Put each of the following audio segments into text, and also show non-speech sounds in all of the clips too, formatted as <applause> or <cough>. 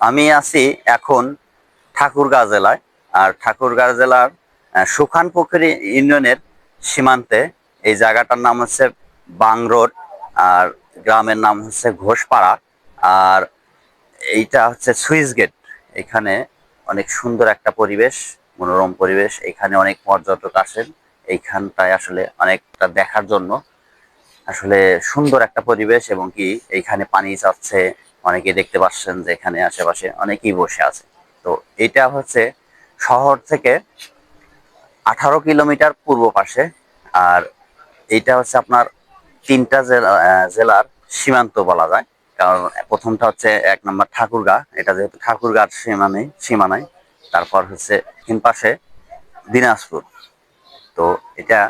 আমি আছি এখন ঠাকুরগাঁও জেলায় আর ঠাকুরগাঁও জেলার আহ, সুখানপুকুরি ইউনিয়নের সীমান্তে এই জায়গাটার নাম হচ্ছে বাং রোড আর গ্রামের নাম হচ্ছে ঘোষপাড়া আর এইটা হচ্ছে সুইচ গেট। এখানে অনেক সুন্দর একটা পরিবেশ মনোরম পরিবেশ এখানে অনেক পর্যটক আসেন। এইখানটায় আসলে অনেকটা দেখার জন্য আসলে সুন্দর একটা পরিবেশ এবং কি এইখানে পানি যাচ্ছে অনেকে দেখতে পাচ্ছেন যে এখানে আশেপাশে অনেকেই বসে আছে। তো এটা হচ্ছে শহর থেকে আঠারো কিলোমিটার পূর্ব পাশে, আর এইটা হচ্ছে আপনার তিনটা জেলা জেলার সীমান্ত বলা যায়। কারণ প্রথমটা হচ্ছে এক নম্বর ঠাকুরগা, এটা যেহেতু ঠাকুরগার সীমানায় সীমানায়। তারপর হচ্ছে তিন পাশে দিনাজপুর। তো এটা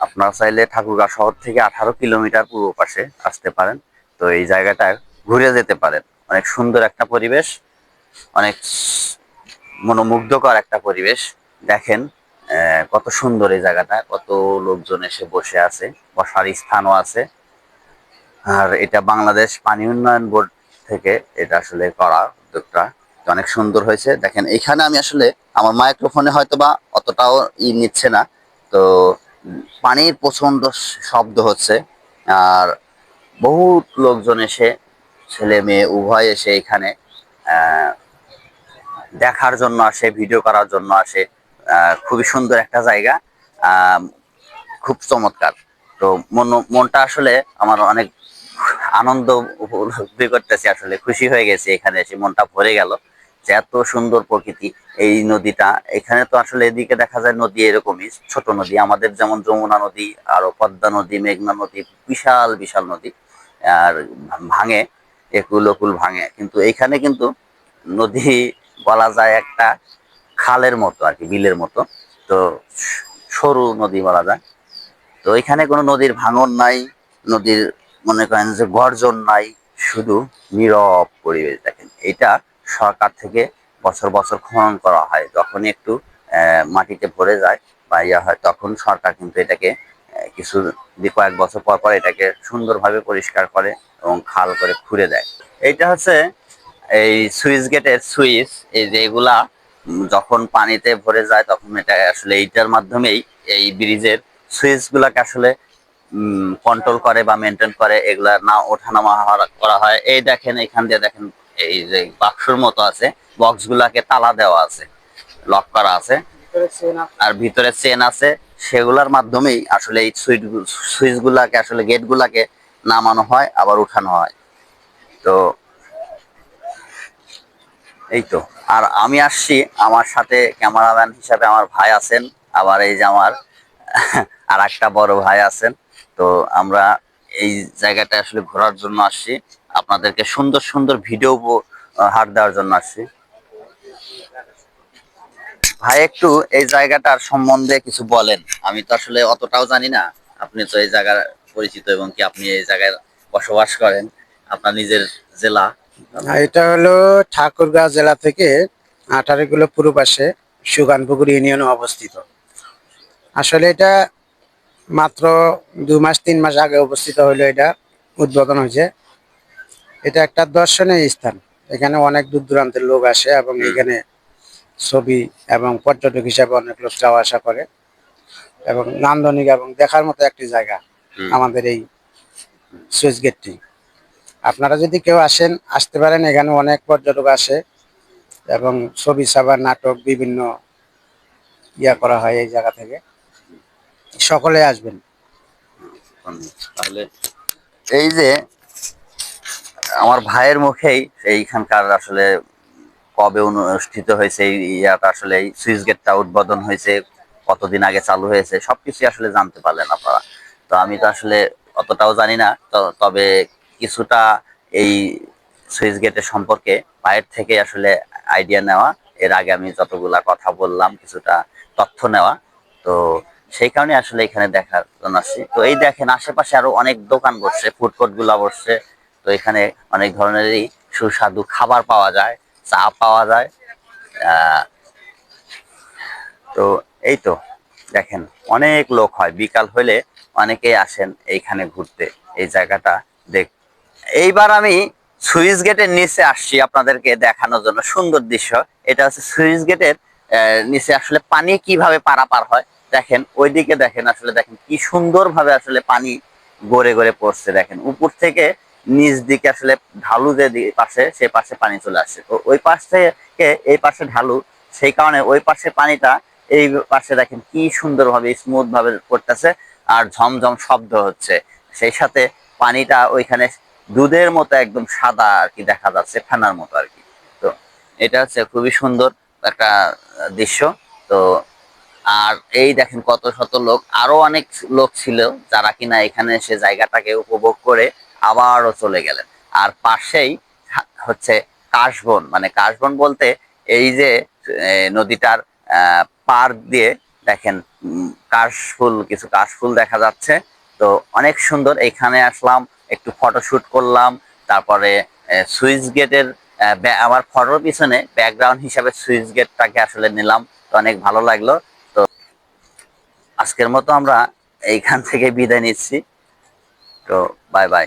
আপনারা চাইলে ঠাকুরগাঁ শহর থেকে আঠারো কিলোমিটার পূর্ব পাশে আসতে পারেন। তো এই জায়গাটা ঘুরে যেতে পারেন। অনেক সুন্দর একটা পরিবেশ, অনেক মনোমুগ্ধকর একটা পরিবেশ। দেখেন কত সুন্দর এই জায়গাটা, কত লোকজন এসে বসে আছে, বসার স্থানও আছে। আর এটা বাংলাদেশ পানি উন্নয়ন বোর্ড থেকে এটা আসলে করা উদ্যোগটা। অনেক সুন্দর হয়েছে। দেখেন, এখানে আমি আসলে আমার মাইক্রোফোনে হয়তো বা অতটাও ই নিচ্ছে না। তো পানির প্রচণ্ড শব্দ হচ্ছে। আর বহুত লোকজন এসে ছেলে মেয়ে উভয় এসে এখানে দেখার জন্য আসে ভিডিও করার জন্য আসে। খুবই সুন্দর একটা জায়গা। খুব চমৎকার। তো মন, মনটা আসলে আমার অনেক আনন্দ উপলব্ধি করতেছি আসলে। খুশি হয়ে গেছে এখানে এসে, মনটা ভরে গেল যে এত সুন্দর প্রকৃতি এই নদীটা। এখানে তো আসলে এদিকে দেখা যায় নদী এরকমই, ছোট নদী। আমাদের যেমন যমুনা নদী, আরও পদ্মা নদী, মেঘনা নদী, বিশাল বিশাল নদী, আর ভাঙে। একুল ওকুল ভাঙে। কিন্তু এইখানে কিন্তু নদী বলা যায় একটা খালের মতো আর কি, বিলের মতো। তো সরু নদী বলা যায়। তো এখানে কোনো নদীর ভাঙন নাই, নদীর মনে করেন যে গর্জন নাই, শুধু নীরব পরিবেশ দেখেন। এটা সরকার থেকে বছর বছর খনন করা হয়। যখনই একটু মাটিতে ভরে যায় বা ইয়া হয়, তখন সরকার কিন্তু এটাকে কিছু কয়েক বছর পর পর এটাকে সুন্দরভাবে পরিষ্কার করে এবং খাল করে খুঁড়ে দেয়। এইটা হচ্ছে এই সুইচ গেটের সুইচ এই যে এগুলা যখন পানিতে ভরে যায় তখন এটা আসলে এইটার মাধ্যমেই এই ব্রিজের সুইচ গুলাকে আসলে কন্ট্রোল করে বা মেনটেন করে এগুলা না ওঠানামা করা হয়। এই দেখেন এখান দিয়ে দেখেন এই যে বাক্সর মতো আছে বক্স গুলাকে তালা দেওয়া আছে লক করা আছে। আর ভিতরে চেন আছে। সেগুলোর মাধ্যমেই আসলে এই সুইচ সুইচগুলাকে, আসলে গেটগুলাকে নামানো হয়, আবার উঠানো হয়। তো এই তো। আর আমি আসছি আমার সাথে ক্যামেরাম্যান হিসাবে আমার ভাই আছেন, আবার এই যে আমার <laughs> আর একটা বড় ভাই আছেন। তো আমরা এই জায়গাটা আসলে ঘোরার জন্য আসছি। আপনাদেরকে সুন্দর সুন্দর ভিডিও হাট দেওয়ার জন্য আসছি। ভাই একটু এই জায়গাটার সম্বন্ধে কিছু বলেন। আমি তো আসলে অতটাও জানি না। আপনি তো এই জায়গার পরিচিত এবং কি আপনি এই জায়গায় বসবাস করেন। আপনার নিজের জেলা। এটা হলো ঠাকুরগাঁও জেলা থেকে আঠারো কিলো পূর্ব পাশে সুগানপুকুর ইউনিয়নে অবস্থিত। আসলে এটা মাত্র দু মাস তিন মাস আগে অবস্থিত হলো এটা উদ্বোধন হয়েছে। এটা একটা দর্শনীয় স্থান। এখানে অনেক দূর দূরান্তের লোক আসে এবং এখানে ছবি এবং পর্যটক হিসাবে অনেক লোক যাওয়া আসা করে। এবং নান্দনিক এবং দেখার মতো একটি জায়গা আমাদের এই সুইচ গেটটি। আপনারা যদি কেউ আসেন আসতে পারেন এখানে অনেক পর্যটক আসে এবং ছবি সাবার নাটক বিভিন্ন ইয়া করা হয় এই জায়গা থেকে। সকলে আসবেন। তাহলে এই যে আমার ভাইয়ের মুখেই এইখানকার আসলে কবে অনুষ্ঠিত হয়েছে ইয়াটা আসলে সুইচ গেটটা উদ্বোধন হয়েছে, কতদিন আগে চালু হয়েছে সবকিছু আসলে জানতে পারলেন আপনারা। তো আমি তো আসলে অতটাও জানি না তবে কিছুটা এই সুইচ গেটের সম্পর্কে ভাইয়ের থেকে আসলে আইডিয়া নেওয়া, এর আগে আমি যতগুলা কথা বললাম, কিছুটা তথ্য নেওয়া, তো সেই কারণে আসলে এখানে দেখার জন্য আসছি। তো এই দেখেন, আশেপাশে আরও অনেক দোকান বসছে ফুডকোর্টগুলা বসছে, তো এখানে অনেক ধরনেরই সুস্বাদু খাবার পাওয়া যায় চা পাওয়া যায়। তো এই তো, দেখেন, অনেক লোক হয়। বিকাল হলে অনেকেই আসেন এইখানে ঘুরতে, এই জায়গাটা দেখ, এইবার আমি সুইচ গেটের নিচে আসছি আপনাদেরকে দেখানোর জন্য। সুন্দর দৃশ্য। এটা হচ্ছে সুইচ গেটের নিচে আসলে পানি কীভাবে পারাপার হয়। দেখেন, ওইদিকে দেখেন, আসলে দেখেন কি সুন্দরভাবে আসলে পানি গড়ে গড়ে পড়ছে। দেখেন, উপর থেকে নিচ দিকে আসলে ঢালু যে পাশে, সেই পাশে পানি চলে আসছে তো ওই পাশ থেকে এই পাশে ঢালু, সেই কারণে ওই পাশে পানিটা এই পাশে দেখেন কি সুন্দরভাবে স্মুথ ভাবে পড়তেছে আর ঝমঝম শব্দ হচ্ছে। সেই সাথে পানিটা ওইখানে দুধের মতো একদম সাদা আর কি দেখা যাচ্ছে, ফেনার মতো আর কি। তো এটা হচ্ছে খুবই সুন্দর একটা দৃশ্য। তো আর এই দেখেন কত শত লোক, আরও অনেক লোক ছিল যারা কিনা এখানে এসে জায়গাটাকে উপভোগ করে আবারও চলে গেলেন। আর পাশেই হচ্ছে কাশবন। মানে কাশবন বলতে এই যে নদীটার পার দিয়ে দেখেন কাশফুল, কিছু কাশফুল দেখা যাচ্ছে। তো অনেক সুন্দর। এখানে আসলাম, একটু ফটোশুট করলাম। তারপরে সুইচ গেটের আমার ফটোর পিছনে ব্যাকগ্রাউন্ড হিসাবে সুইচ গেটটাকে আসলে নিলাম। তো অনেক ভালো লাগল। তো আজকের মতো আমরা এইখান থেকে বিদায় নিচ্ছি। তো বাই বাই।